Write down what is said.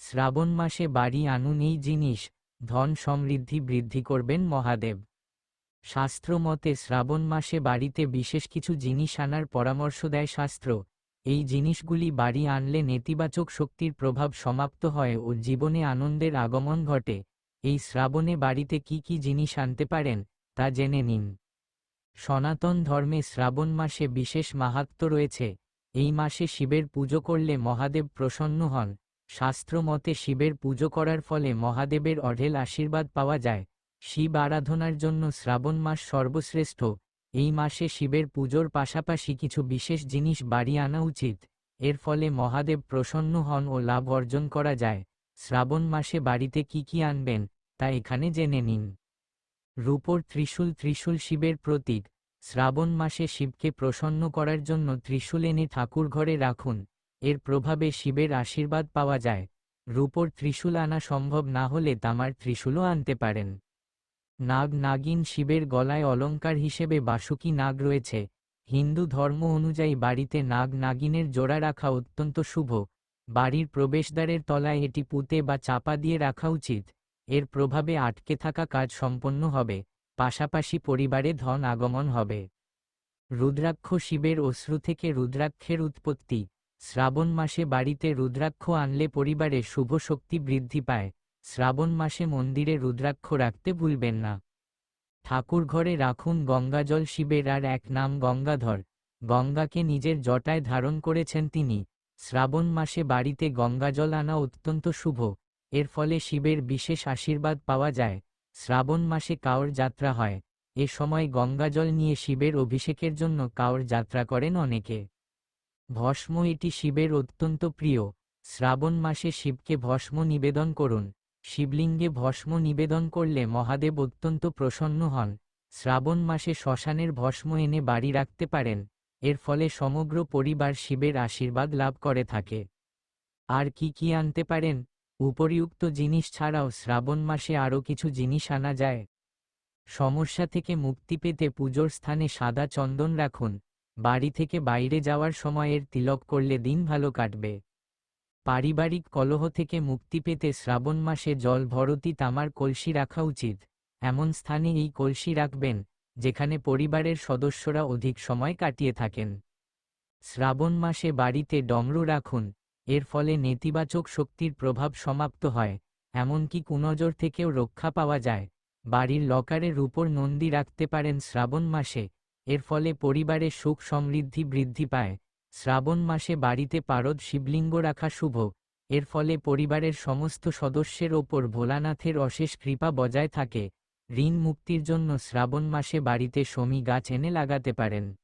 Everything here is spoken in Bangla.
শ্রাবণ মাসে বাড়ি আনুন এই জিনিস, ধন সমৃদ্ধি বৃদ্ধি করবেন মহাদেব। শাস্ত্র মতে শ্রাবণ মাসে বাড়িতে বিশেষ কিছু জিনিস আনার পরামর্শ দেয় শাস্ত্র। এই জিনিসগুলি বাড়ি আনলে নেতিবাচক শক্তির প্রভাব সমাপ্ত হয় ও জীবনে আনন্দের আগমন ঘটে। এই শ্রাবণে বাড়িতে কি কি জিনিস আনতে পারেন, তা জেনে নিন। সনাতন ধর্মে শ্রাবণ মাসে বিশেষ মাহাত্ম রয়েছে। এই মাসে শিবের পুজো করলে মহাদেব প্রসন্ন হন। শাস্ত্র মতে শিবের পুজো করার ফলে মহাদেবের অঢেল আশীর্বাদ পাওয়া যায়। শিব আরাধনার জন্য শ্রাবণ মাস সর্বশ্রেষ্ঠ। এই মাসে শিবের পুজোর পাশাপাশি কিছু বিশেষ জিনিস বাড়ি আনা উচিত। এর ফলে মহাদেব প্রসন্ন হন ও লাভ অর্জন করা যায়। শ্রাবণ মাসে বাড়িতে কি কি আনবেন, তা এখানে জেনে নিন। রূপর ত্রিশূল ত্রিশূল শিবের প্রতীক। শ্রাবণ মাসে শিবকে প্রসন্ন করার জন্য ত্রিশূল এনে ঠাকুর ঘরে রাখুন। এর প্রভাবে শিবের আশীর্বাদ পাওয়া যায়। রূপর ত্রিশূল আনা সম্ভব না হলে তামার ত্রিশূলও আনতে পারেন। নাগ নাগিন শিবের গলায় অলঙ্কার হিসেবে বাসুকি নাগ রয়েছে। হিন্দু ধর্ম অনুযায়ী বাড়িতে নাগ নাগিনের জোড়া রাখা অত্যন্ত শুভ। বাড়ির প্রবেশদ্বারের তলায় এটি পুঁতে বা চাপা দিয়ে রাখা উচিত। এর প্রভাবে আটকে থাকা কাজ সম্পন্ন হবে। পাশাপাশি পরিবারে ধন আগমন হবে। রুদ্রাক্ষ শিবের অশ্রু থেকে রুদ্রাক্ষের উৎপত্তি। শ্রাবণ মাসে বাড়িতে রুদ্রাক্ষ আনলে পরিবারে শুভ শক্তি বৃদ্ধি পায়, শ্রাবণ মাসে মন্দিরে রুদ্রাক্ষ রাখতে ভুলবেন না। ঠাকুর ঘরে রাখুন গঙ্গাজল শিবের আর এক নাম গঙ্গাধর, গঙ্গাকে নিজের জটায় ধারণ করেছেন তিনি। শ্রাবণ মাসে বাড়িতে গঙ্গাজল আনা অত্যন্ত শুভ, এর ফলে শিবের বিশেষ আশীর্বাদ পাওয়া যায়। শ্রাবণ মাসে কাওর যাত্রা হয়, এ সময় গঙ্গাজল নিয়ে শিবের অভিষেকের জন্য কাওর যাত্রা করেন অনেকে। ভস্ম এটি শিবের অত্যন্ত প্রিয়। শ্রাবণ মাসে শিবকে ভস্ম নিবেদন করুন। শিবলিঙ্গে ভস্ম নিবেদন করলে মহাদেব অত্যন্ত প্রসন্ন হন। শ্রাবণ মাসে শ্মশানের ভস্ম এনে বাড়ি রাখতে পারেন। এর ফলে সমগ্র পরিবার শিবের আশীর্বাদ লাভ করে থাকে। আর কি কি আনতে পারেন? উপরিউক্ত জিনিস ছাড়াও শ্রাবণ মাসে আরও কিছু জিনিস আনা যায়। সমস্যা থেকে মুক্তি পেতে পুজোর স্থানে সাদা চন্দন রাখুন। বাড়ি থেকে বাইরে যাওয়ার সময়ের তিলক করলে দিন ভালো কাটবে। পারিবারিক কলহ থেকে মুক্তি পেতে শ্রাবণ মাসে জল ভরতি তামার কলসি রাখা উচিত। এমন স্থানে এই কলসি রাখবেন, যেখানে পরিবারের সদস্যরা অধিক সময় কাটিয়ে থাকেন। শ্রাবণ মাসে বাড়িতে ডমরু রাখুন, এর ফলে নেতিবাচক শক্তির প্রভাব সমাপ্ত হয়, এমনকি কুনজর থেকেও রক্ষা পাওয়া যায়। বাড়ির লকারের উপর নন্দী রাখতে পারেন শ্রাবণ মাসে এর ফলে পরিবারে সুখ সমৃদ্ধি বৃদ্ধি পায়। শ্রাবণ মাসে বাড়িতে পারদ শিবলিঙ্গ রাখা শুভ। এর ফলে পরিবারের সমস্ত সদস্যের ওপর ভোলানাথের অশেষ কৃপা বজায় থাকে। ঋণ মুক্তির জন্য শ্রাবণ মাসে বাড়িতে সমী গাছ এনে লাগাতে পারেন।